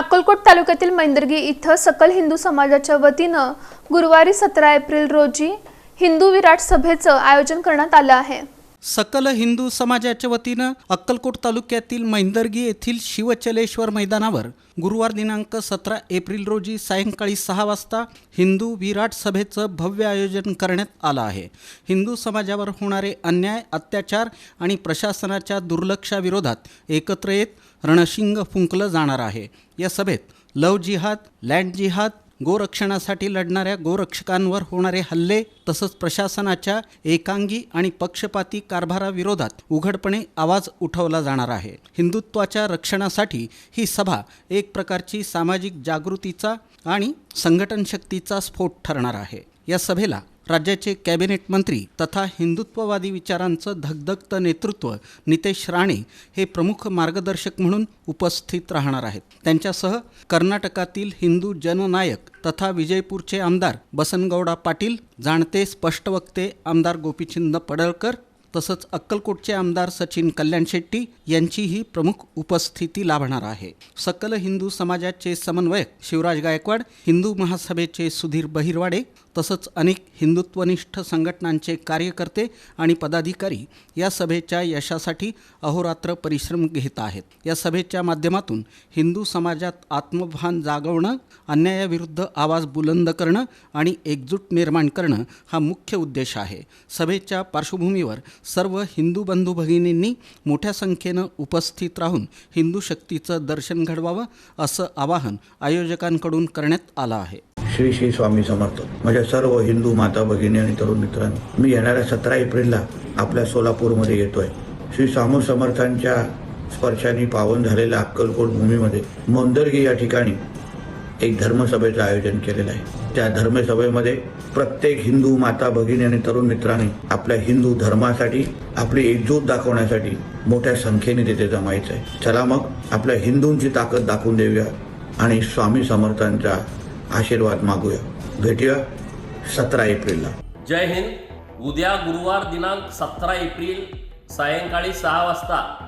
अक्कलकोट तालुक्यातील मैंदर्गी इथं सकल हिंदू समाजाच्या वतीनं गुरुवारी सतरा एप्रिल रोजी हिंदू विराट सभेचं आयोजन करण्यात आलं आहे. सकल हिंदू समाजाच्या वतीनं अक्कलकोट तालुक्यातील मैंदर्गी येथील शिवचलेश्वर मैदानावर गुरुवार दिनांक सतरा एप्रिल रोजी सायंकाळी सहा वाजता हिंदू विराट सभेचं भव्य आयोजन करण्यात आलं आहे. हिंदू समाजावर होणारे अन्याय अत्याचार आणि प्रशासनाच्या दुर्लक्षाविरोधात एकत्र येत रणशिंग फुंकलं जाणार आहे. या सभेत लव जिहाद लँड जिहाद गोरक्षणासाठी लढणाऱ्या गोरक्षकांवर होणारे हल्ले तसंच प्रशासनाच्या एकांगी आणि पक्षपाती कारभाराविरोधात उघडपणे आवाज उठवला जाणार आहे. हिंदुत्वाच्या रक्षणासाठी ही सभा एक प्रकारची सामाजिक जागृतीचा आणि संघटन शक्तीचा स्फोट ठरणार आहे. या सभेला राज्याचे कॅबिनेट मंत्री तथा हिंदुत्ववादी विचारांचं धगधगतं नेतृत्व नितेश राणे हे प्रमुख मार्गदर्शक म्हणून उपस्थित राहणार आहेत. त्यांच्यासह कर्नाटकातील हिंदू जननायक तथा विजयपूरचे आमदार बसनगौडा पाटील जाणते स्पष्टवक्ते आमदार गोपीचंद पडळकर तसंच अक्कलकोटचे आमदार सचिन कल्याण शेट्टी यांचीही प्रमुख उपस्थिती लाभणार आहे. सकल हिंदू समाजाचे समन्वयक शिवराज गायकवाड हिंदू महासभेचे सुधीर बहिरवाडे तसंच अनेक हिंदुत्वनिष्ठ संघटनांचे कार्यकर्ते आणि पदाधिकारी या सभेच्या यशासाठी अहोरात्र परिश्रम घेत आहेत. या सभेच्या माध्यमातून हिंदू समाजात आत्मभान जागवणं अन्यायाविरुद्ध आवाज बुलंद करणं आणि एकजूट निर्माण करणं हा मुख्य उद्देश आहे. सभेच्या पार्श्वभूमीवर सर्व हिंदू बंधू भगिनींनी मोठ्या संख्येनं उपस्थित राहून हिंदू शक्तीचं दर्शन घडवावं असं आवाहन आयोजकांकडून करण्यात आलं आहे. श्री श्री स्वामी समर्थ. माझ्या सर्व हिंदू माता भगिनी आणि तरुण मित्रांनी मी येणाऱ्या सतरा एप्रिलला आपल्या सोलापूरमध्ये येतोय. श्री स्वामी समर्थांच्या स्पर्शाने पावन झालेल्या अक्कलकोट भूमीमध्ये मोंदरगी या ठिकाणी एक धर्मसभेचं आयोजन केलेलं आहे. त्या धर्मसभेमध्ये प्रत्येक हिंदू माता भगिनी आणि तरुण मित्रांनी आपल्या हिंदू धर्मासाठी आपली एकजूट दाखवण्यासाठी मोठ्या संख्येने तिथे जमायचं आहे. चला मग आपल्या हिंदूंची ताकद दाखवून देऊया आणि स्वामी समर्थांचा आशीर्वाद मागूया. भेटूया सतरा एप्रिलला. जय हिंद. उद्या गुरुवार दिनांक सतरा एप्रिल सायंकाळी सहा वाजता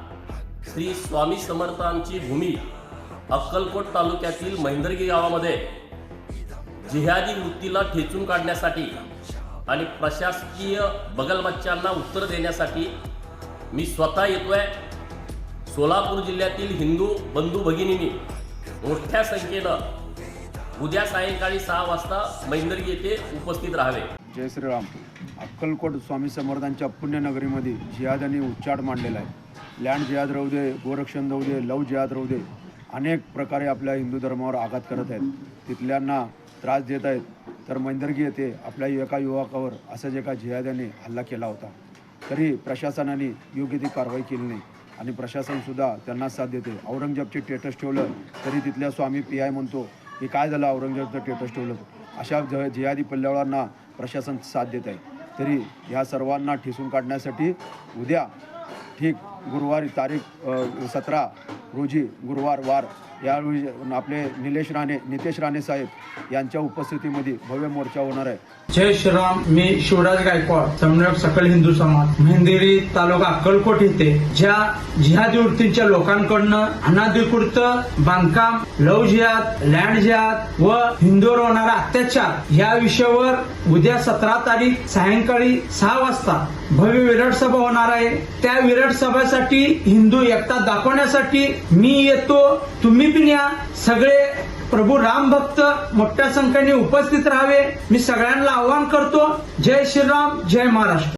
श्री स्वामी समर्थांची भूमी अक्कलकोट तालुक्यातील महिंदरगी गावामध्ये जिहादी वृत्तीला ठेचून काढण्यासाठी आणि प्रशासकीय बगलमच्च्यांना उत्तर देण्यासाठी मी स्वतः येतोय. सोलापूर जिल्ह्यातील हिंदू बंधू भगिनींनी मोठ्या संख्येनं उद्या सायंकाळी सहा वाजता महेंद्रगी येथे उपस्थित राहावे. जय श्रीराम. अक्कलकोट स्वामी समर्थांच्या पुण्यनगरीमध्ये जिहादाने उच्चाट मांडलेला आहे. लँड जिहाद राहू दे गोरक्षण राहू दे लव जिहाद राहू दे. अनेक प्रकारे आपल्या हिंदू धर्मावर आघात करत आहेत. तिथल्यांना त्रास देत आहेत. तर मैंदर्गी येथे आपल्या एका युवकावर असंच एका जिहाद्याने हल्ला केला होता. तरी प्रशासनाने योग्य ती कारवाई केली नाही आणि प्रशासनसुद्धा त्यांना साथ देते. औरंगजेबचे टेटस ठेवलं तरी तिथल्या स्वामी पी आय म्हणतो की काय झालं औरंगजेबचं टेटस ठेवलं? अशा ज जिहादी पल्ल्यावरांना प्रशासन साथ देत आहे. तरी ह्या सर्वांना ठिसून काढण्यासाठी उद्या ठीक गुरुवारी तारीख सतरा रोजी गुरुवार वार. यावेळी आपले निलेश राणे नितेश राणे साहेब यांच्या उपस्थितीमध्ये भव्य मोर्चा होणार आहे. जय श्रीराम मी शिवराज गायकवाड समन्वयक सकल हिंदू समाज मेहंदेरी तालुका अक्कलकोट येथे ज्या जिहादी वृत्तींच्या लोकांकडनं अनाधिकृत बांधकाम लव जिहाद लँड जिहाद व हिंदूवर होणारा अत्याचार या विषयावर उद्या सतरा तारीख सायंकाळी सहा वाजता भव्य विराट सभा होणार आहे. त्या विराट करण्यासाठी हिंदू एकता दाखवण्यासाठी मी येतो. तुम्ही पण या. सगळे प्रभू राम भक्त मोठ्या संख्येने उपस्थित राहावे. मी सगळ्यांना आवाहन करतो. जय श्रीराम जय महाराष्ट्र.